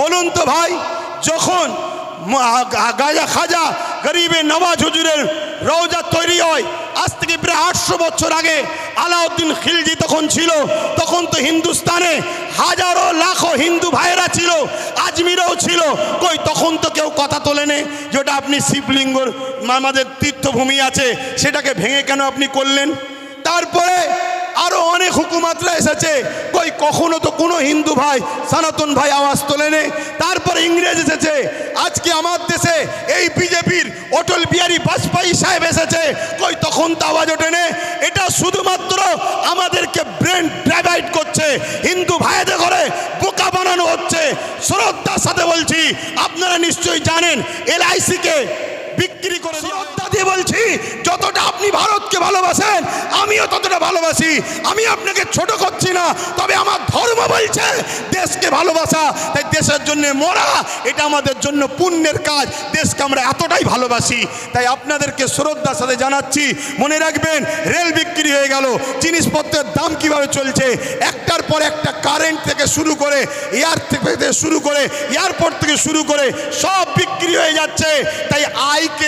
বলুন তো ভাই, যখন গাজা খাজা গরিবে নওয়াজ হুজুরের রওজা তৈরি হয়, আজ থেকে প্রায় আটশো বছর আগে আলাউদ্দিন খিলজি তখন ছিল, তখন তো হিন্দুস্তানে হাজারো, লাখো হিন্দু ভাইয়েরা ছিল, আজমিরেও ছিল। কই, তখন তো কেউ কথা তোলে তোলেনে যেটা আপনি শিবলিঙ্গর আমাদের তীর্থভূমি আছে, সেটাকে ভেঙে কেন আপনি করলেন? তারপরে আরও অনেক হুকুমাতরা এসেছে। কই, কখনো তো কোনো হিন্দু ভাই, সনাতন ভাই আওয়াজ তোলেনে? তারপর ইংরেজ এসেছে। আজকে আমার দেশে এই বিজেপির অটল বিহারী বাজপেয়ী সাহেব এসেছে। কই, তখন তো আওয়াজ ওঠেনে? এটা শুধুমাত্র আমাদেরকে ব্রেন ড্রাইভাইড করছে। হিন্দু ভাইদের ঘরে বোকা বানানো হচ্ছে। শ্রদ্ধার সাথে বলছি, আপনারা নিশ্চয়ই জানেন, এলআইসিকে বিক্রি করে দিয়ে বলছি, যতটা আপনি ভারতকে ভালোবাসেন, আমিও ততটা ভালোবাসি। আমি আপনাকে ছোট করছি না, তবে আমার ধর্ম বলছে, দেশকে ভালোবাসা, তাই দেশের জন্য মরা, এটা আমাদের জন্য পুণ্যের কাজ। দেশকে আমরা এতটাই ভালোবাসি, তাই আপনাদেরকে শ্রদ্ধার সাথে জানাচ্ছি, মনে রাখবেন, রেল বিক্রি হয়ে গেল, জিনিসপত্রের দাম কীভাবে চলছে, একটার পর একটা কারেন্ট থেকে শুরু করে এয়ার থেকে শুরু করে এয়ারপোর্ট থেকে শুরু করে, সব বিক্রি হয়ে যাচ্ছে। তাই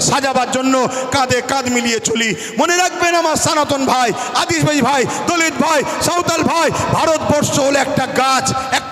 সাজাবার জন্য কাঁধে কাঁধ মিলিয়ে চলি। মনে রাখবেন আমার সনাতন ভাই, আদিবাসী ভাই, দলিত ভাই, সাঁওতাল ভাই, ভারতবর্ষ হলো একটা গাছ, একটা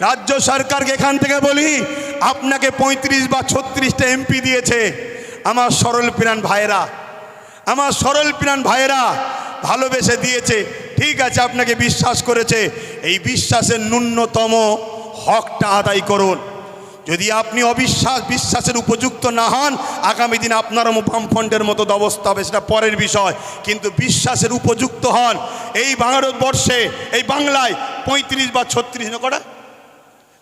রাজ্য সরকারকে এখান থেকে বলি, আপনাকে পঁয়ত্রিশ বা ছত্রিশটা এমপি দিয়েছে আমার সরল প্রাণ ভাইয়েরা। আমার সরল প্রাণ ভাইয়েরা ভালোবেসে দিয়েছে। ঠিক আছে, আপনাকে বিশ্বাস করেছে। এই বিশ্বাসের ন্যূনতম হকটা আদায় করুন। যদি আপনি অবিশ্বাস, বিশ্বাসের উপযুক্ত না হন, আগামী দিন আপনারও বামফ্রন্টের মতো অবস্থা হবে, সেটা পরের বিষয়। কিন্তু বিশ্বাসের উপযুক্ত হন। এই ভারতবর্ষে, এই বাংলায় পঁয়ত্রিশ বা ছত্রিশ কটা?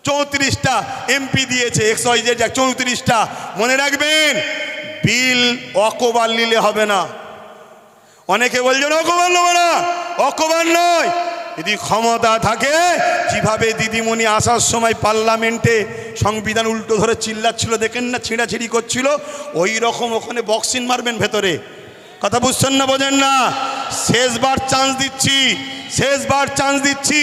চৌত্রিশটা এমপি দিয়েছে এক্স একশো চৌত্রিশটা। মনে রাখবেন, বিল অকবার নিলে হবে না। অনেকে বলছেন, অকবার নেব না, অকবার নয়। যদি ক্ষমতা থাকে, যেভাবে দিদিমণি আসার সময় পার্লামেন্টে সংবিধান উল্টো ধরে চিল্লাচ্ছিল, দেখেন না, ছিঁড়াছিড়ি করছিল, ওই রকম ওখানে বক্সিং মারবেন ভেতরে। কথা বুঝছেন না, বোঝেন না? শেষবার চান্স দিচ্ছি, শেষবার চান্স দিচ্ছি।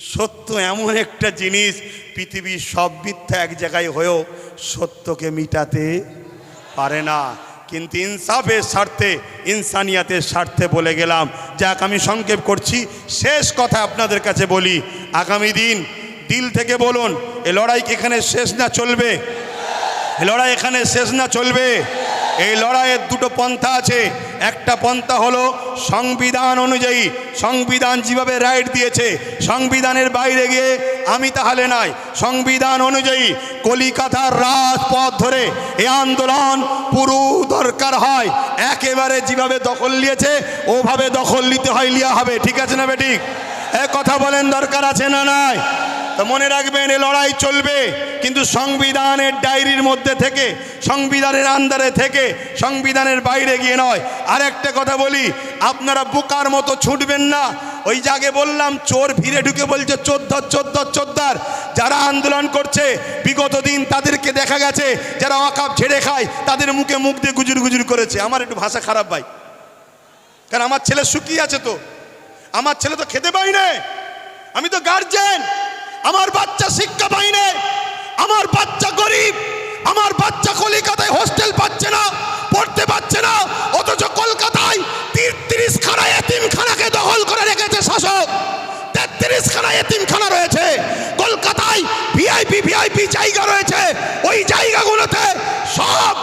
সত্য এমন একটা জিনিস, পৃথিবীর সব মিথ্যা এক জায়গায় হয়েও সত্যকে মিটাতে পারে না। কিন্তু ইনসাফের স্বার্থে, ইনসানিয়াতের স্বার্থে বলে গেলাম, যাক আমি সংক্ষেপ করছি, শেষ কথা আপনাদের কাছে বলি, আগামী দিন দিল থেকে বলুন, এ লড়াই এখানে শেষ না চলবে? এই লড়াই এখানে শেষ না চলবে? এই লড়াইয়ের দুটো পন্থা আছে। একটা পন্থা হলো সংবিধান অনুযায়ী। সংবিধান যেভাবে রাইট দিয়েছে, সংবিধানের বাইরে গিয়ে আমি তাহলে নাই। সংবিধান অনুযায়ী কলিকাতার রাজপথ ধরে এ আন্দোলন পুরো দরকার হয়। একেবারে যেভাবে দখল নিয়েছে, ওভাবে দখল নিতে হয়, লিয়া হবে। ঠিক আছে না বেঠিক এ কথা বলেন দরকার আছে না নাই? তো মনে রাখবেন, এ লড়াই চলবে, কিন্তু সংবিধানের ডায়েরির মধ্যে থেকে, সংবিধানের আন্দারে থেকে, সংবিধানের বাইরে গিয়ে নয়। আর একটা কথা বলি, আপনারা বোকার মতো ছুটবেন না। ওই জাগে বললাম, চোর ভিড়ে ঢুকে বলছে চোদ্দর চোদ্দর চোদ্দার যারা আন্দোলন করছে, বিগত দিন তাদেরকে দেখা গেছে, যারা অকাপ ঝেড়ে খায়, তাদের মুখে মুখ দিয়ে গুজুর গুজুর করেছে। আমার একটু ভাষা খারাপ ভাই। কারণ আমার ছেলে শুকিয়ে আছে তো। আমার ছেলে তো খেতে পাই না আমি তো গার্জেন আমার বাচ্চা শিক্ষা পাইনি আমার বাচ্চা গরিব, আমার বাচ্চা কলিকাতায় হোস্টেল পাচ্ছে না, পড়তে পাচ্ছে না, অথচ কলকাতায় তিরিশ খানা এতিমখানাকে দখল করে রেখেছে শাসক। তেত্রিশ খানা এতিমখানা রয়েছে। কলকাতায় ভিআইপি ভিআইপি জায়গা রয়েছে। ওই জায়গাগুলোতে সব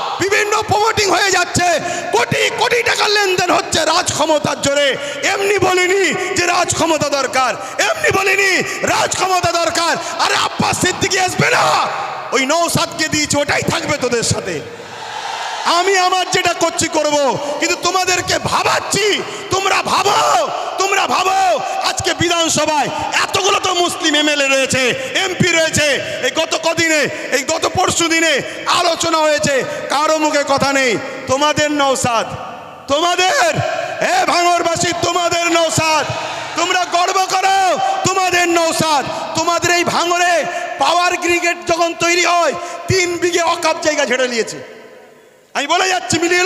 প্রমোটিং হয়ে যাচ্ছে। কোটি কোটি টাকার লেনদেন হচ্ছে রাজ ক্ষমতার জোরে। এমনি বলিনি যে রাজ ক্ষমতা দরকার। এমনি বলিনি রাজ ক্ষমতা দরকার। আরে আব্বাস সিদ্দিকি আসবে না। ওই নৌসাদকে দিয়েছে, ওটাই থাকবে তোদের সাথে। আমি আমার যেটা করছি, করব। কিন্তু তোমাদেরকে ভাবাচ্ছি। তোমরা ভাবো তোমরা ভাবো। আজকে বিধানসভায় এতগুলো তো মুসলিম এমএলএ রয়েছে। রয়েছে এই গত কদিনে, এই গত পরশু দিনে আলোচনা হয়েছে, কারও মুখে কথা নেই। তোমাদের নৌসাদ তোমাদের এ ভাঙরবাসী, তোমাদের নৌসাদ তোমরা গর্ব করো, তোমাদের নৌসাদ তোমাদের এই ভাঙরে পাওয়ার ব্রিগেড যখন তৈরি হয়, তিন বিঘে অকাপ জায়গা ঝেড়ে নিয়েছে। আমি বলে যাচ্ছি, মিলিয়ে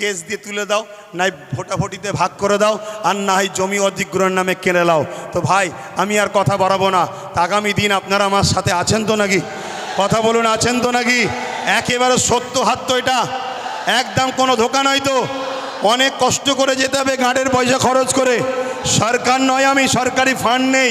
কেস দিয়ে তুলে দাও, নাই ভোটাভুটিতে ভাগ করে দাও, আর না হয় জমি অধিগ্রহণ নামে কেনে দাও তো ভাই, আমি আর কথা বাড়াবো না। আগামী দিন আপনারা আমার সাথে আছেন তো নাকি? কথা বলুন, আছেন তো নাকি? একেবারে সত্য হাত তো এটা। একদম কোনো ধোকা নয় তো। অনেক কষ্ট করে যেতে হবে গাঁটের পয়সা খরচ করে। সরকার নয় আমি, সরকারি ফান্ড নেই।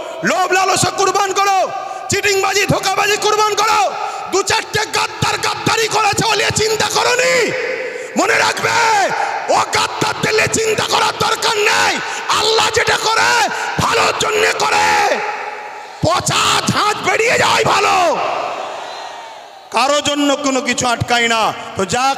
লোভ লালসা কুরবান করো। চিটিংবাজি, ধোকাবাজি কুরবান করো। দু চারটে গাদ্দার গাদ্দারি করেছে বলে চিন্তা করনি। মনে রাখবে, ও গাদ্দার দিলে চিন্তা করার দরকার নেই। আল্লাহ যেটা করে, ভালোর জন্য করে। পচা ঝাঁজ বেরিয়ে যায় ভালো। কারও জন্য কোনো কিছু আটকায় না। তো যাক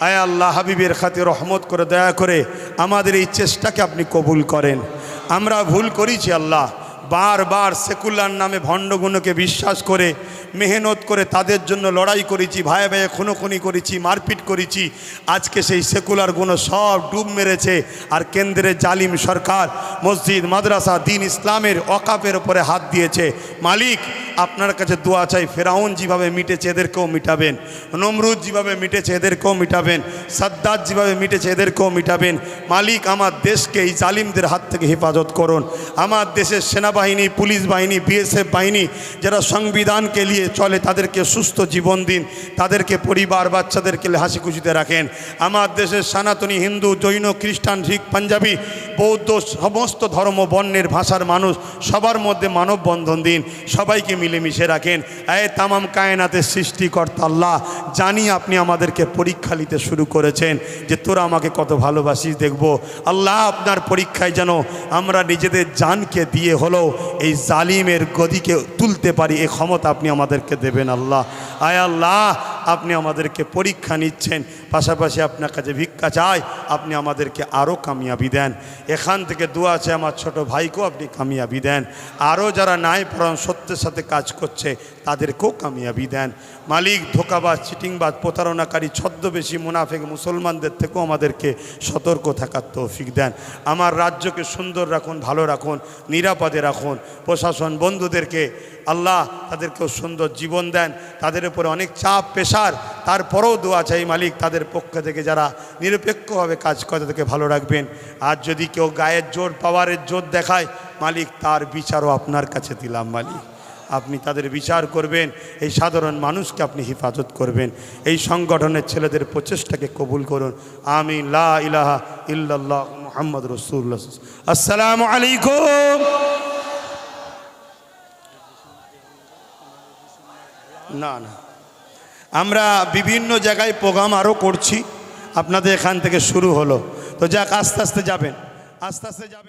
আয় আল্লাহ হাবিবের খাতে রহমত করে, দয়া করে আমাদের এই চেষ্টাকে আপনি কবুল করেন। আমরা ভুল করেছি আল্লাহ। বারবার সেকুলার নামে ভণ্ডগুণকে বিশ্বাস করে মেহনত করে তাদের জন্য লড়াই করেছি ভাইয়ে ভাইয়ে খুনোখুনি করেছি, মারপিট করেছি। আজকে সেই সেকুলার গুণ সব ডুব মেরেছে। আর কেন্দ্রের জালিম সরকার মসজিদ, মাদ্রাসা, দিন ইসলামের অকাপের ওপরে হাত দিয়েছে। মালিক, আপনার কাছে দোয়া চাই, ফেরাউন যেভাবে মিটেছে এদেরকেও মিটাবেন, নমরুদ যেভাবে মিটেছে এদেরকেও মিটাবেন, সাদ্দাত যেভাবে মিটেছে এদেরকেও মিটাবেন। মালিক, আমার দেশকে এই জালিমদের হাত থেকে হেফাজত করুন। আমার দেশের সেনাবাহিনী, পুলিশ বাহিনী, বিএসএফ বাহিনী, যারা সংবিধানকে নিয়ে চলে, তাদেরকে সুস্থ জীবন দিন, তাদেরকে পরিবার বাচ্চাদেরকে হাসি খুশিতে রাখেন। আমার দেশের সনাতনী হিন্দু, জৈন, খ্রিস্টান, শিখ, পাঞ্জাবি, বৌদ্ধ, সমস্ত ধর্ম, বর্ণের ভাষার মানুষ সবার মধ্যে মানববন্ধন দিন, সবাইকে মিলেমিশে রাখেন। এ তামাম কায়নাতের সৃষ্টিকর্তা আল্লাহ, জানি আপনি আমাদেরকে পরীক্ষা নিতে শুরু করেছেন যে তোরা আমাকে কত ভালোবাসিস, দেখব। আল্লাহ আপনার পরীক্ষায় যেন আমরা নিজেদের জানকে দিয়ে হলেও এই জালিমের গদিকে তুলতে পারি এই ক্ষমতা আপনি আমাদেরকে দেবেন আল্লাহ। আয় আল্লাহ আপনি আমাদেরকে পরীক্ষা নিচ্ছেন, পাশাপাশি আপনার কাছে ভিক্ষা চাই, আপনি আমাদেরকে আরও কামিয়াবি দেন। এখান থেকে দোয়া আছে আমার ছোট ভাইকেও আপনি কামিয়াবি দেন। আরও যারা নাই পড়ান সত্যের সাথে কাজ করছে, তাদেরকেও কামিয়াবি দেন। মালিক, ধোকাবাজ, চিটিংবাজ, প্রতারণাকারী, ছদ্মবেশী, মুনাফেক, মুসলমানদের থেকেও আমাদেরকে সতর্ক থাকার তৌফিক দেন। আমার রাজ্যকে সুন্দর রাখুন, ভালো রাখুন, নিরাপদে রাখুন। প্রশাসন বন্ধুদেরকে, আল্লাহ তাদেরকেও সুন্দর জীবন দেন। তাদের উপরে অনেক চাপ পেশার তারপরেও দোয়া চাই মালিক তাদের পক্ষ থেকে যারা নিরপেক্ষভাবে কাজ করে তাদেরকে ভালো রাখবেন। আর যদি কেউ গায়ের জোর, পাওয়ারের জোর দেখায়, মালিক তার বিচারও আপনার কাছে দিলাম মালিক। আপনি তাদের বিচার করবেন, এই সাধারণ মানুষকে আপনি হেফাজত করবেন। এই সংগঠনের ছেলেদের প্রচেষ্টাকে কবুল করুন। আমি লা ইলাহা ইল্লাল্লাহ মোহাম্মদ রসুল্লাহ আসসালামু আলাইকুম। না না। আমরা বিভিন্ন জায়গায় প্রোগ্রাম আরও করছি। আপনাদের এখান থেকে শুরু হলো। তো যাক, আস্তে আস্তে যাবেন। আস্তে আস্তে যাবেন।